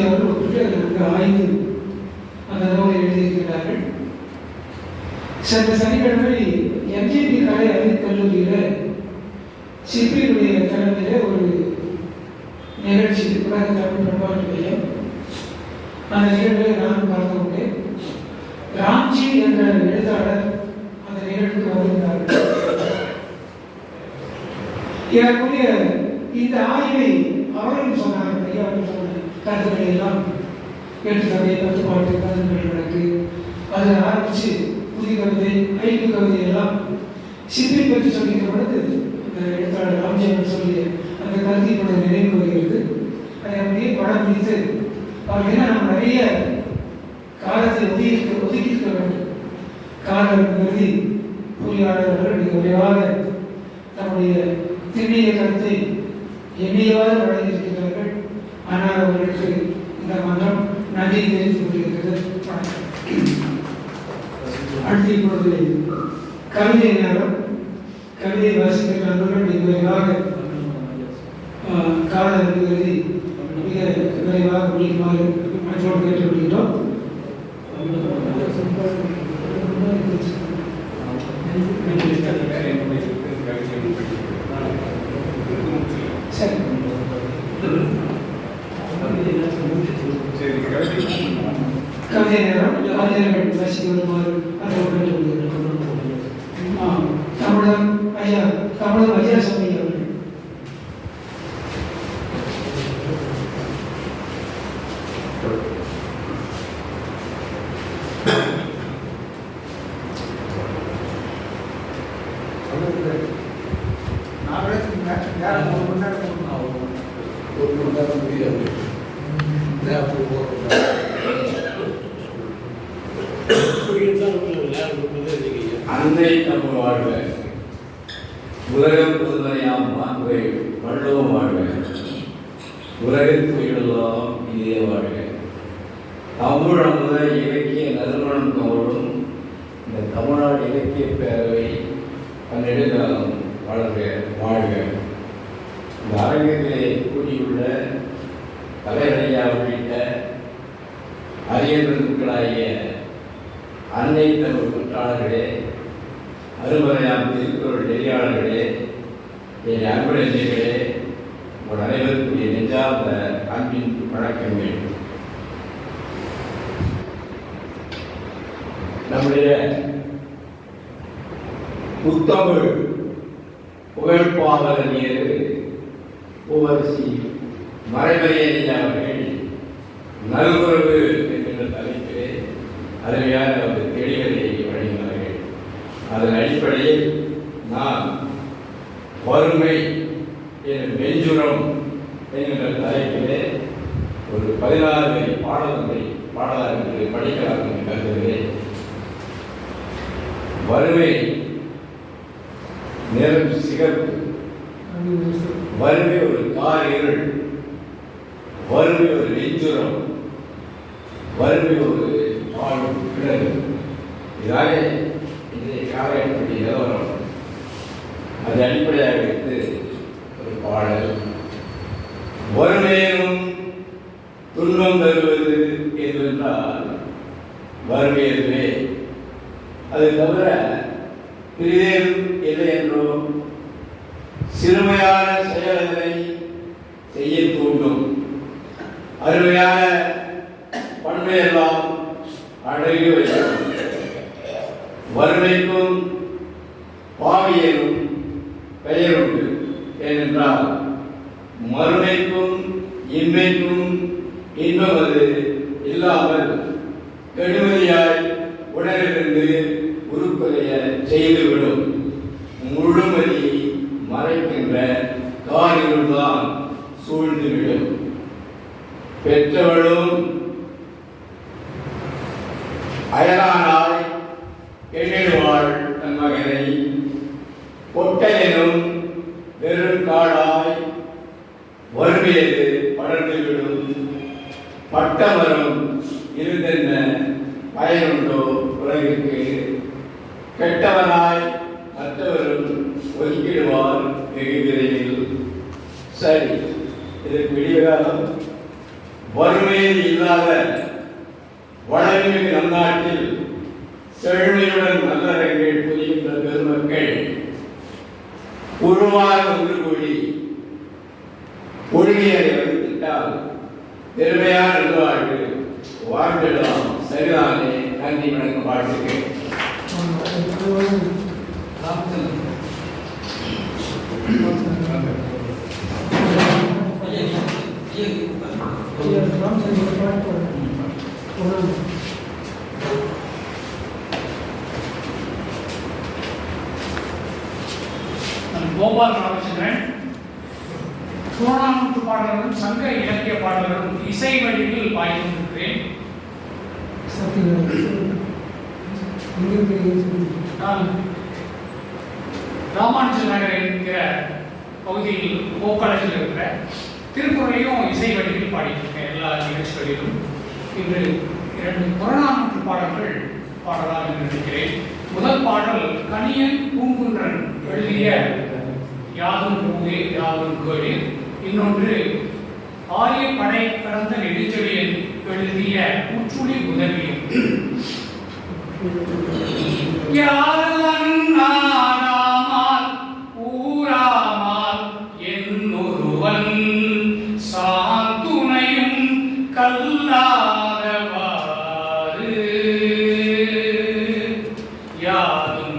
அவர் ஒப்பிட்டு அதில் வந்து அந்த நூலை எழுதியிருக்கிறார்கள். சென்ற சனிக்கிழமை எம்ஜிபி கலை அறிவியல் கல்லூரியில் சிப்பியுடைய தலைமையில் ஒரு நிகழ்ச்சி உலக தமிழ் பண்பாட்டு மையம் அந்த நிகழ்வை நான் பார்த்து ராம்ஜி என்ற எழுத்தாளர் அந்த நிகழ்வுக்கு வந்திருந்தார்கள். ஏறக்குறைய இந்த ஆய்வை அவர்களும் சொன்னார் ஐயாவும் சொன்னார். கருத்துக்களை எல்லாம் எட்டு கதை பத்து பாட்டு கருத்துக்கள் வழக்கு அதில் ஆரம்பித்து புதிய கவிதை ஐந்து கவிதை எல்லாம் சிப்பி பற்றி சொல்லிக்கிற பொழுது அந்த எழுத்தாளர் ராம்ஜியன் சொல்லிய அந்த கருத்து இப்பொழுது நினைவு வருகிறது. அதை அப்படியே படம் பிடித்து அவர்கள் நம்ம நிறைய காலத்தை ஒதுக்கி ஒதுக்கியிருக்க வேண்டும். காலம் கருதி பொறியாளர்கள் மிக விரைவாக தன்னுடைய திண்ணிய கருத்தை எண்ணியவாறு வழங்கியிருக்கிறார்கள். ஆனால் அவர்களுக்கு இந்த மன்றம் நன்றி தெரிவித்துக் கொண்டிருக்கிறது வணக்கம். அடுத்து இப்பொழுது கவிதை நேரம் கவிதை வாசிக்கிற நண்பர்கள் மிக விரைவாக கால கருதி மிக விரைவாக முடிக்குமாறு மற்றோடு கேட்டுக்கொள்கிறோம் சரி கவிதை நேரம் அறிஞர்கள் வாசிக்க வருமாறு மற்றோடு கேட்டுக்கொள்கிறோம் ஆ, தமிழன் ஐயா தமிழன் ஐயா சாமி அவர்கள் அன்னை தமிழ் வாழ்க உலகம் புதுமனையாம் மாண்பை வள்ளுவம் வாழ்க உலகத்து உயிரெல்லாம் இதே வாழ்க தமிழ் அமுத இலக்கிய நறுமணம் தோறும் இந்த தமிழ்நாடு இலக்கிய பேரவை பன்னெடுகாலம் வளர்க வாழ்க இந்த அரங்கத்திலே கூடியுள்ள கலைஞரையா உள்ளிட்ட அரிய அரியர்களுக்களாகிய அன்னை தமிழ் குற்றாளர்களே அருமறையாம் திருக்குறள் நெறியாளர்களே என் அன்பு நெஞ்சங்களே உங்கள் அனைவருக்குரிய நெஞ்சார்ந்த அன்பின் வணக்கம் வேண்டும் நம்முடைய புத்தமிழ் புகழ்பாவலர் பூவரசி மறைமலையணி அவர்கள் நல்குறவு என்கின்ற தலைப்பிலே அருமையான ஒரு தெளிவதை வழங்கினார்கள். அதன் அடிப்படையில் நான் வறுமை என்ற நெஞ்சுரம் என்கின்ற தலைப்பிலே ஒரு பதினாறு வரி பாடல்களை பாடலாம் படிக்கலாம் என்று கருதுகிறேன். வறுமை நிறம் சிகப்பு. வறுமை ஒரு கார் இருள். வறுமை ஒரு நெஞ்சுரம் வறுமை ஒரு பாடும் கிணறு இதாலே இன்றைய காலகட்டத்தில் நிலவரம் அதை அடிப்படையாக வைத்து ஒரு பாடல். வறுமையிலும் துன்பம் தருவது எதுவென்றால் வறுமை எதுவே அது தவிர பிரிதேன் இல்லை என்றோ சிறுமையான செயல்களை செய்ய தூண்டும். அருமையான பண்பையெல்லாம் அழகி வைக்கும். வறுமைக்கும் பாவியலும் பெயருண்டு ஏனென்றால் மறுமைக்கும் இன்மைக்கும் இன்பம் அது இல்லாமல் கெடுமை ஒட்டலிலும் வெறும் காடாய் வறுமையது படர்ந்து விடும் பட்டமரம் இருந்தென்ன பயனுண்டோ உலகிற்கு. கெட்டவனாய் மற்றவரும் ஒதுக்கிடுவார் வெகு விரைவில் சரி இதற்கு விடியகாலம் வறுமையில் இல்லாத வளர்மிகு நம் நாட்டில் செழுமையுடன் நல்லறங்கள் புரிகின்ற பெருமக்கள். உருவாக ஒன்று கூடி ஒழுங்கியரை வந்துவிட்டால் பெருமையான வாழ்வு வாழ்ந்து வடிவில் கோ இருக்கிற திருக்குறளையும் இசை வடிவில் பாடிட்டிருக்கேன் எல்லா நிகழ்ச்சிகளிலும். இன்று இரண்டு புறநானூற்று பாடல்கள் பாடலாம் என்று நினைக்கிறேன் முதல் பாடல் கனியன் பூங்குன்றன் எழுதிய யாதும் பூவே யாதும் கேளு இன்னொன்று ஆரிய படை பிறந்த நெடுஞ்செழியன் எழுதிய உற்றுளி உதவியும் யார் Yeah,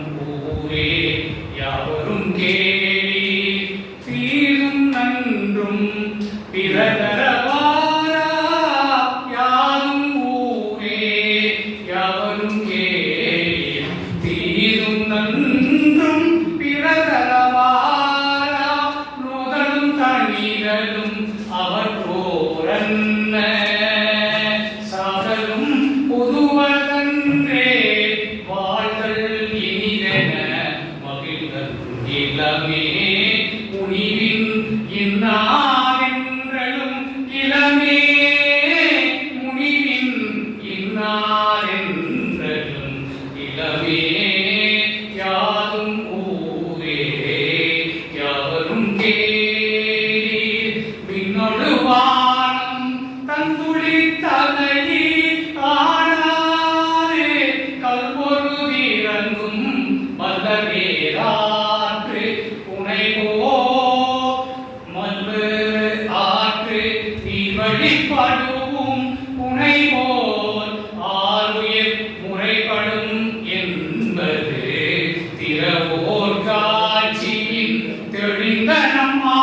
தெரிந்த நம்மா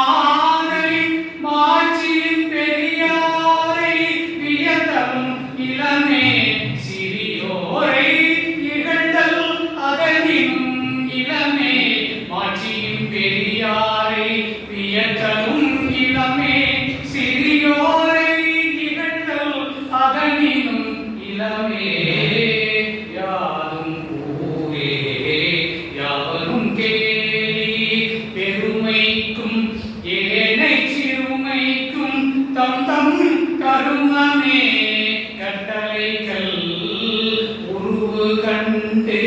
కంటే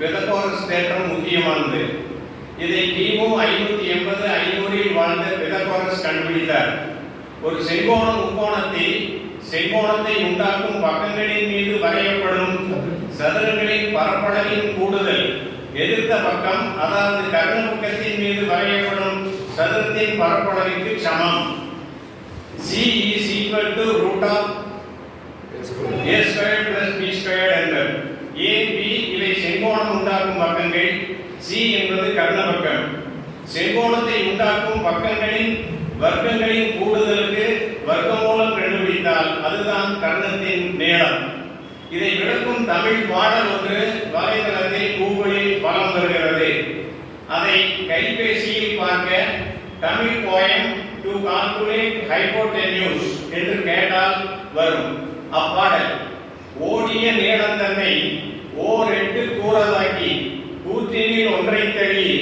பெதகோரஸ் தேற்றம் முக்கியமானது. இதை கிமு ஐநூத்தி எண்பது ஐநூறில் வாழ்ந்த பெதகோரஸ் கண்டுபிடித்தார். ஒரு செங்கோண முக்கோணத்தில் செங்கோணத்தை உண்டாக்கும் பக்கங்களின் மீது வரையப்படும் சதுரங்களின் பரப்பளவின் கூடுதல். எதிர்த்த பக்கம் அதாவது கர்ண பக்கத்தின் மீது வரையப்படும் சதுரத்தின் பரப்பளவிற்கு சமம். C is equal to root of a squared plus b செங்கோணம் உண்டாக்கும் பக்கங்கள் சி என்பது கர்ண பக்கம். செங்கோணத்தை உண்டாக்கும் பக்கங்களின் வர்க்கங்களின் கூடுதலுக்கு வர்க்கமூலம் கண்டுபிடித்தால் அதுதான் கர்ணத்தின் நீளம் இதை விளக்கும் தமிழ் பாடல் ஒன்று வலைதளத்தில் கூகுளில் வலம் வருகிறது. அதை கைபேசியில் பார்க்க Tamil poem to calculate hypotenuse என்று கேட்டால் வரும். அப்பாடல். ஓடிய நீளம் தன்னை ஓர் எட்டு கூறதாக்கி கூற்றினில் ஒன்றை தள்ளி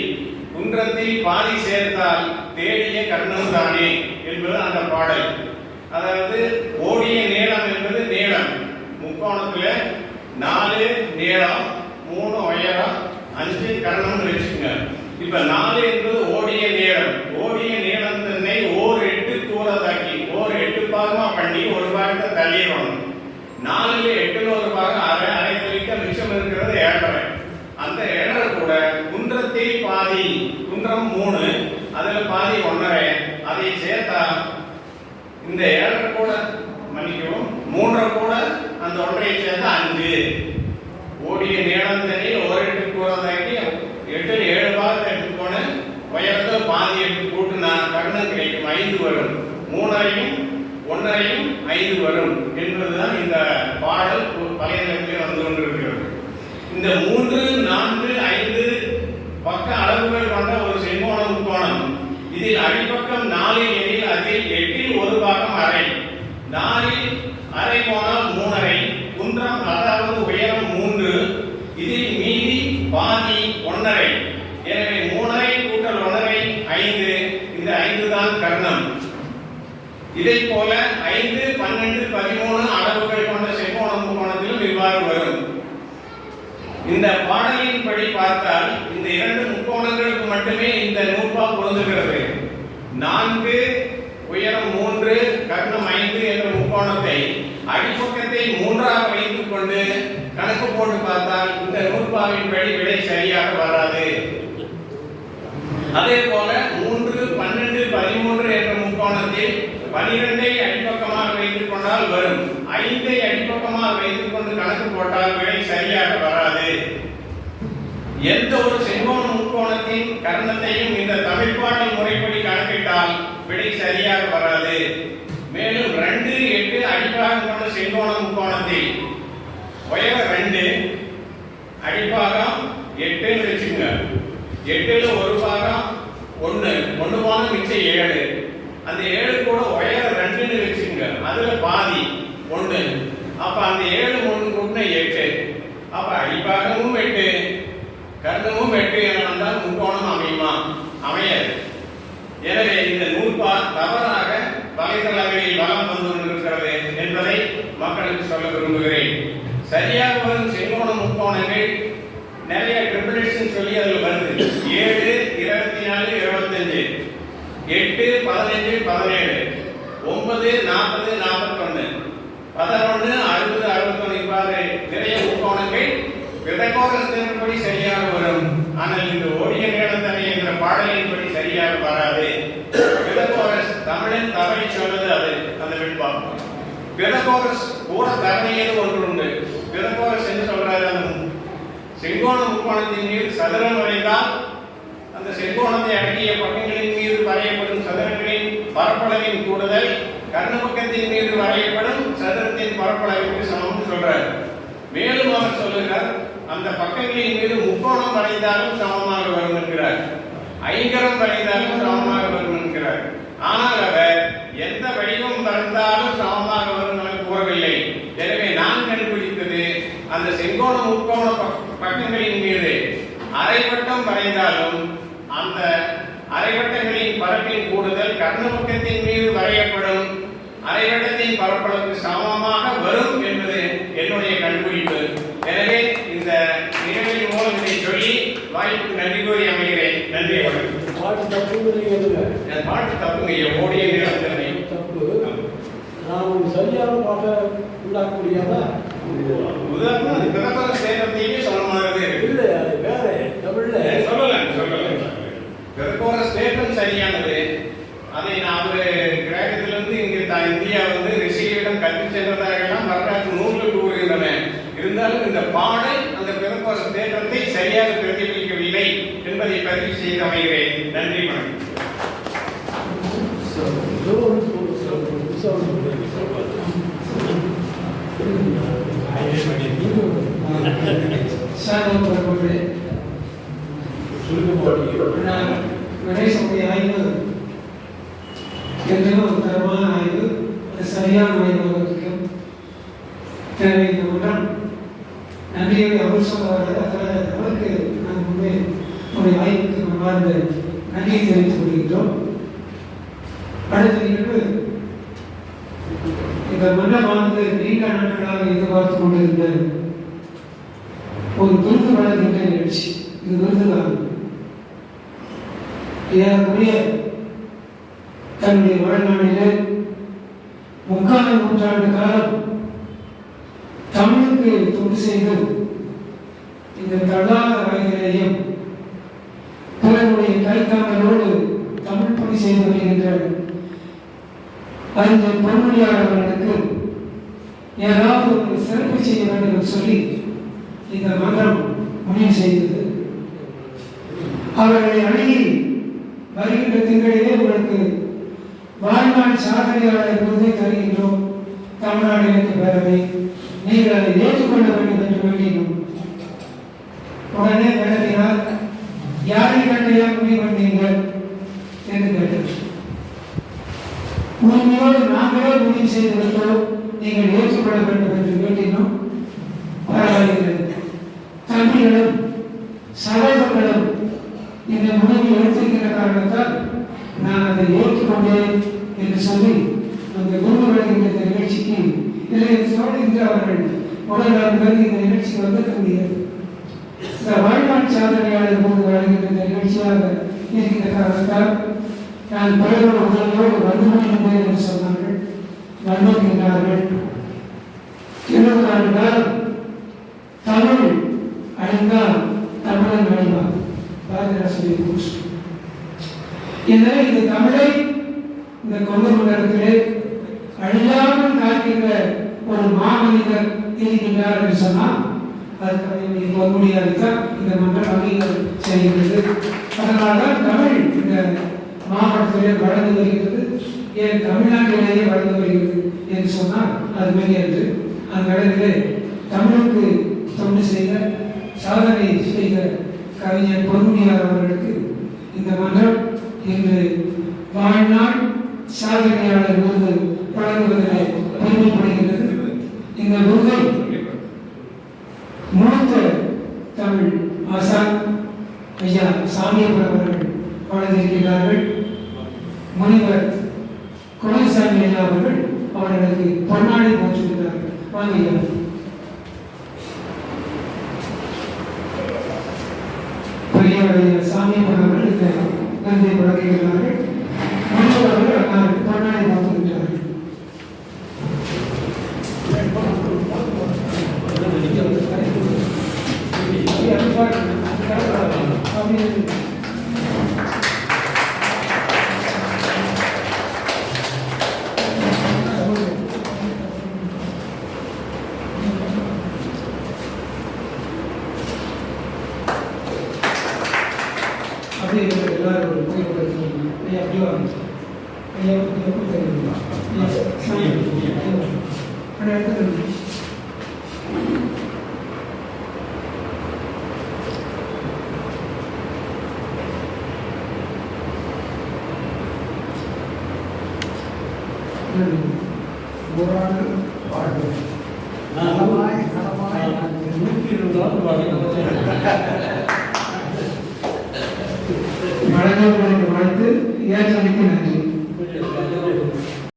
குன்றத்தில் பாதி சேர்த்தால் தேடிய கர்ணம் தானே என்பது அந்த பாடல். அதாவது ஓடிய நீளம் என்பது நீளம் முக்கோணத்துல நாலு நீளம் மூணு உயரம் அஞ்சு கர்ணம்னு வச்சுக்கோங்க. இப்ப நாலு என்பது ஓடிய நீளம் ஓடிய நீளம் தன்னை ஓர் எட்டு கூறதாக்கி ஓர் எட்டு பாகமா பண்ணி ஒரு பாகத்தை தள்ளிடணும் நாலுல எட்டுல ஒரு பாகம் அரை அரை தள்ளிக்க மிச்சம் இருக்கிறது ஏழரை அந்த ஏழரை கூட குன்றத்தில் பாதி குன்றம் மூணு அதுல பாதி ஒன்றரை அதை சேர்த்தா இந்த ஏழரை கூட மன்னிக்கவும் மூன்றரை கூட அந்த ஒன்றையை சேர்த்தா அஞ்சு ஓடிய நீளம் தண்ணி ஒரு எட்டு கூறதாக்கி எட்டு ஏழு பாகத்தை எடுத்துக்கோன உயரத்தை பாதி எடுத்து கூட்டினா கர்ணம் கிடைக்கும் ஐந்து வரும். மூணரையும் ஒன்றரையும் ஐந்து வரும் என்பதுதான் இந்த பாடல் வலைதளத்தில் வந்து கொண்டிருக்கிறது. இந்த மூன்று நான்கு ஐந்து பக்க அளவுகள் கொண்ட ஒரு செங்கோண முக்கோணம். இதில் அடிப்பக்கம் நாலு எனில் அதில் எட்டில் ஒரு பாகம் அரை. நாலில் அரை கோணம் மூணரை. குன்றம் அதாவது உயரம் மூன்று. இதில் மீதி பாதி ஒன்றரை எனவே மூணரை கூட்டல் ஒன்றரை ஐந்து இந்த ஐந்து தான் கர்ணம் இதை போல ஐந்து பன்னெண்டு பதிமூணு அளவுகள் கொண்ட செங்கோண முக்கோணத்திலும் இவ்வாறு வரும். இந்த பாடலின் படி பார்த்தால் இந்த இரண்டு முக்கோணங்களுக்கு மட்டுமே இந்த நூற்பா பொருந்துகிறது. நான்கு உயரம் மூன்று கர்ணம் ஐந்து என்ற முக்கோணத்தை அடிப்பக்கத்தை மூன்றாக வைத்துக் கொண்டு கணக்கு போட்டு பார்த்தால் இந்த நூற்பாவின் படி விடை சரியாக வராது. அதே போல மூன்று பன்னெண்டு பதிமூன்று என்ற முக்கோணத்தில் பனிரெண்டை அடிப்பக்கமாக வைத்துக் கொண்டால் வரும். ஐந்தை அடிப்பக்கமாக வைத்துக் கொண்டு கணக்கு போட்டால் விடை சரியாக வராது. எந்த ஒரு செங்கோண முக்கோணத்தின் கர்ணத்தையும் இந்த தமிழ்பாடல் முறைப்படி கணக்கிட்டால் விடை சரியாக வராது. மேலும் ரெண்டு எட்டு அடிப்பாகம் கொண்ட செங்கோண முக்கோணத்தில் உயரம் ரெண்டு அடிப்பாகம் எட்டுன்னு வச்சுங்க எட்டுல ஒரு பாகம் ஒன்று ஒன்று போன மிச்சம் ஏழு. அந்த ஏழு கூட உயரம் ரெண்டுன்னு வச்சுங்க அதுல பாதி ஒண்ணு அப்ப அந்த ஏழு ஒண்ணு கூட்டின எட்டு. அப்ப அடிப்பாகமும் எட்டு கர்ணமும் எட்டு என வந்தால் முக்கோணம் அமையுமா? அமையாது. எனவே இந்த நூற்பா தவறாக வலைதளங்களில் வலம் வந்து கொண்டிருக்கிறது என்பதை மக்களுக்கு சொல்ல விரும்புகிறேன். சரியாக வரும் செங்கோண முக்கோணங்கள் நிறைய ட்ரிபிளேஷன் சொல்லி அதில் வருது. ஏழு இருபத்தி நாலு இருபத்தஞ்சு. எட்டு பதினஞ்சு பதினேழு. ஒன்பது நாற்பது நாற்பத்தொன்னு. பதினொன்று அறுபது அறுபத்தொன்னு இவ்வாறு நிறைய முக்கோணங்கள் விதகோணத்தின்படி சரியாக வரும். ஆனால் இந்த ஓடிய நேரத்தனை என்ற பாடலின்படி சரியாக வராது. விதகோரஸ் தமிழின் தவறை சொல்வது அது அந்த வெண்பாகம். விதகோரஸ் கூட தரணையது ஒன்று உண்டு. விதகோரஸ் என்று சொல்றாரு? அந்த செங்கோண முக்கோணத்தின் மீது சதுரம் வரைந்தால் அந்த செங்கோணத்தை அடங்கிய பக்கங்களின் மீது வரையப்படும் சதுரங்களின் பரப்பளவின் கூடுதல் கர்ணபக்கத்தின் மீது வரையப்படும் சதுரத்தின் பரப்பளவிற்கு சமம் சொல்றார். மேலும் அவர் சொல்லுகிறார் அந்த பக்கங்களின் மீது முக்கோணம் வரைந்தாலும் சமமாக வரும் என்கிறார். ஐங்கரம் வரைந்தாலும் சமமாக வரும் என்கிறார். ஆனால் அவர் எந்த வடிவம் வரைந்தாலும் சமமாக வரும் என கூறவில்லை. எனவே நான் கண்டுபிடித்தது அந்த செங்கோண முக்கோண பக்கங்களின் மீது அரைவட்டம் வரைந்தாலும் அந்த அரைவட்டங்களின் பரப்பின் கூடுதல் கர்ணபக்கத்தின் மீது வரையப்படும் அரைவட்டத்தின் பரப்பளவுக்கு சமமாக வரும் என்பது என்னுடைய கண்டுபிடிப்பு. எனவே இந்த நிகழ்வின் மூலம் இதை சொல்லி வாய்ப்புக்கு நன்றி கூறி அமைகிறேன். நன்றி வணக்கம் பாட்டு இந்த பாட்டு தப்புங்க ஓடிய நிலத்தனை தப்பு? ஒரு சரியான பாட்டை உண்டாக்கக்கூடியதா? உதாரணம் அது பிறப்பத சரியானது. அதை நான் ஒரு கிரகத்திலிருந்து இங்கு இந்தியா வந்து ரிஷிகளிடம் கற்று சென்றதாகலாம் வரலாற்று நூல்கள் கூறுகின்றன. இருந்தாலும் இந்த பாடல் அந்த பிறப்போற ஸ்டேட்டத்தை சரியாக பிரதிபலிக்கவில்லை என்பதை பதிவு செய்து அமைகிறேன். நன்றி வணக்கம். ஏதோ ஒரு ஒரு சில ஒரு தரமான ஆய்வு அது சரியான ஆய்வாக இருக்கும் எனவே இந்த மன்றம் நன்றியை அவர் சொல்வார்கள். அதனால் அவருக்கு நான் முன்பே உடைய வாய்ப்புக்கு மனமார்ந்த நன்றியை தெரிவித்துக் கொள்கின்றோம். அடுத்த நிகழ்வு இந்த மன்னமானது நீண்ட நாட்களாக எதிர்பார்த்து கொண்டிருந்த ஒரு விருது வழங்குகின்ற நிகழ்ச்சி. இது விருதுதான் ஏறக்குறைய தன்னுடைய வாழ்நாளிலே முக்கால் நூற்றாண்டு காலம் தமிழுக்கு தொண்டு செய்து இந்த தடாக வயதிலேயும் பிறருடைய கைத்தாமலோடு தமிழ் பணி செய்து வருகின்ற அறிஞர் பொன்மொழியாளர்களுக்கு ஏதாவது ஒரு சிறப்பு செய்ய வேண்டும் என்று சொல்லி இந்த மன்றம் முடிவு செய்தது. அவர்களை அணுகி வருகின்ற திங்களிலே உங்களுக்கு வாழ்நாள் சாதனையாளர் விருதை தருகின்றோம் தமிழ்நாடு இலக்கிய பேரவை நீங்கள் அதை ஏற்றுக்கொள்ள வேண்டும் என்று வேண்டினோம். உடனே விளக்கினார் யாரை கண்டையா முடிவு பண்ணீங்க என்று கேட்டார் உண்மையோடு நாங்களே முடிவு செய்து விட்டோம் நீங்கள் ஏற்றுக்கொள்ள வேண்டும் என்று வேண்டினோம். பரவாயில்லை. தம்பிகளும் சகோதரர்களும் இந்த முடிவை எடுத்திருக்கிற காரணத்தால் நான் அதை ஏற்றுக்கொண்டேன் என்று சொல்லி அந்த குருவர்கள் இந்த நிகழ்ச்சிக்கு இல்லை சோழ இன்று அவர்கள் உடல் கருதி இந்த நிகழ்ச்சிக்கு வந்திருக்க முடியாது. இந்த வாழ்நாள் சாதனையாளர் போது வழங்குகின்ற இந்த நிகழ்ச்சியாக இருக்கின்ற காரணத்தால் நான் பிறரோடு உடலோடு வந்து கொண்டிருந்தேன் என்று சொன்னார்கள். வந்திருக்கின்றார்கள் இருபது ஆண்டு காலம் தமிழ் அழிந்தால் தமிழன் அழிவார் பாரதிதாசனுடைய எனவே இந்த தமிழை இந்த கொங்கு மண்டலத்திலே அழியாமல் காக்கின்ற ஒரு மாமனிதர் இருக்கின்றார் என்று சொன்னால் அதுக்கு முடியாதுதான் இந்த மன்றம் அங்கீகாரம் செய்கிறது அதனால்தான் தமிழ் இந்த மாவட்டத்திலே வளர்ந்து வருகிறது. ஏன் தமிழ்நாட்டிலேயே வளர்ந்து வருகிறது என்று சொன்னால் அது மிகையன்று அந்த இடத்திலே தமிழுக்கு தொண்டு செய்த சாதனை செய்த கவிஞர் பொன்முடியார் அவர்களுக்கு இந்த மன்றம் இன்று வாழ்நாள் சாதனையாளர் விருது வழங்குவதிலே பெருமைப்படுகிறது இந்த விருதை மூத்த தமிழ் ஆசான் ஐயா சாமியப்பன் அவர்கள் வழங்கியிருக்கிறார்கள் முனிவர் குலசாமி ஐயா அவர்கள் அவர்களுக்கு பொன்னாடி போற்றிருக்கிறார்கள் வாங்க ஐயா பெரியவரைய எல்லாரும் ஒரு போய் கொடுத்துருக்கீங்க வாங்க ஐயா எப்படி